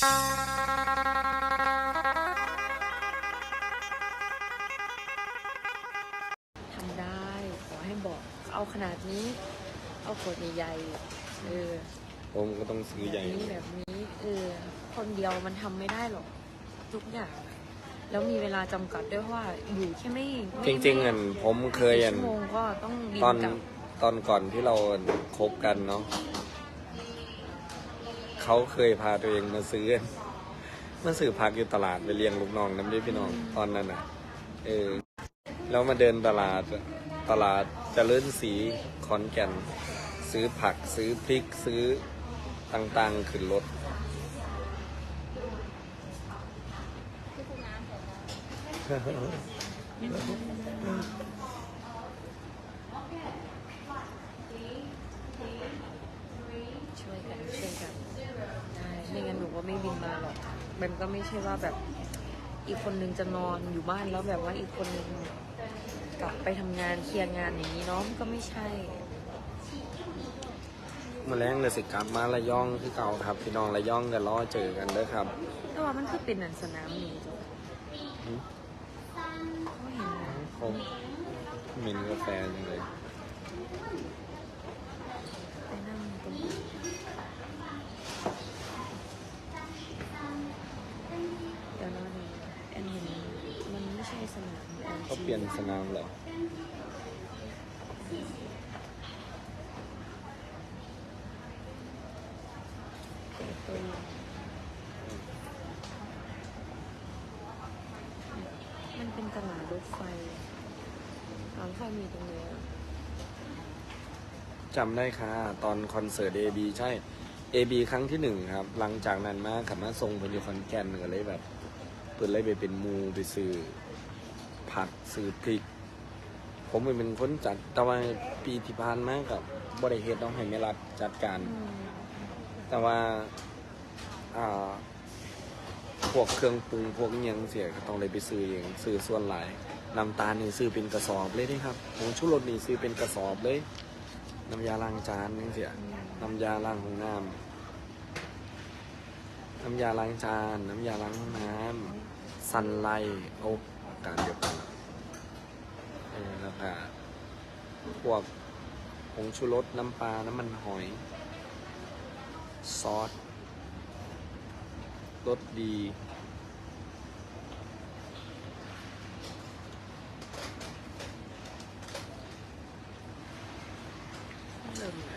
ทำได้ ขอให้บอก เอาขนาดนี้ เอาขวดใหญ่ๆเออผมก็ต้องซื้อแบใหญ่บนี้แบบนี้เออคนเดียวมันทำไม่ได้หรอก ทุกอย่าง แล้วมีเวลาจำกัดด้วยเพราะว่าอยู่แค่ไม่ไม่จริงๆอันผมเคยอันชั่วโมงก็ต้องบินตอนกลับ ตอนก่อนที่เราคบกันเนาะ เขาเคยพาตัวเองมาซื้อมาซื้อผักอยู่ตลาดไปเลี้ยงลูกน้องน้ำด้วยพี่น้องตอนนั้นอะ เออ แล้วมาเดินตลาดตลาดเจริญสีขอนแก่น ซื้อผักซื้อพริกซื้อต่างๆขึ้นรถ ช่วยกันช่วยกันได้ ไม่งั้นหนูก็ไม่บินมาหรอกมันก็ไม่ใช่ว่าแบบอีกคนนึงจะนอนอยู่บ้านแล้วแบบว่าอีกคนนึงกลับไปทำงานเคลียร์งานอย่างนี้เนาะมันก็ไม่ใช่ มาแรงเลยสิกลับมาระยองคือเก่าครับ พี่น้องระยองกันล้อเจอกันเด้อครับ แต่ว่ามันคือเป็นหนังสนามนี่จ้ะหืมเขาเห็นนะเขาหมินกาแฟจังเลยไปนั่งตรงนี้เดี๋ยวนะเนี่ยแอนเห็นมันไม่ใช่ สนามแอนเขาเปลี่ยนสนามเหรอตัวมันเป็นตลาดรถไฟตลาดรถไฟมีตรงนี้อะจำได้ค่ะ ตอนคอนเสิร์ต AB ใช่ AB ครั้งที่หนึ่งครับ หลังจากนั้นมาขับมาทรงเพิ่นอยู่คอนแก่นก็เลยแบบเปิดเลยไปเป็นหมูไปซื้อ ผักซื้อพริก ผมเป็นคนจัดแต่ว่าปีที่ผ่านมากับบริเฮ็ดต้องให้แม่รัฐจัดการ แต่ว่าอ่าพวกเครื่องปรุงพวกอิหยังเสียก็ต้องเลยไปซื้อเองซื้อส่วนหลายน้ำตาลนี่ซื้อเป็นกระสอบเลยเด้ครับผงชูรสนี่ซื้อเป็นกระสอบเลย น้ำยาล้างจานนี่เสียน้ำยาล้างห้องน้ำน้ำยาล้างจาน น้ำยาล้างห้องน้ำซันไลท์โอ การเดียวกันเออแล้วก็พวกผงชูรสน้ำปลา น้ำมันหอย ซอสรสดี เริ่มไหน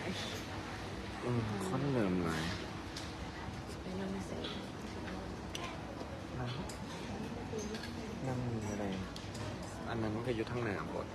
อืมค่อนเริ่มหลายไปนั่งเสร็จ นั่งนั่งมี อันนั้นก็อยู่ทั้งหน้าบท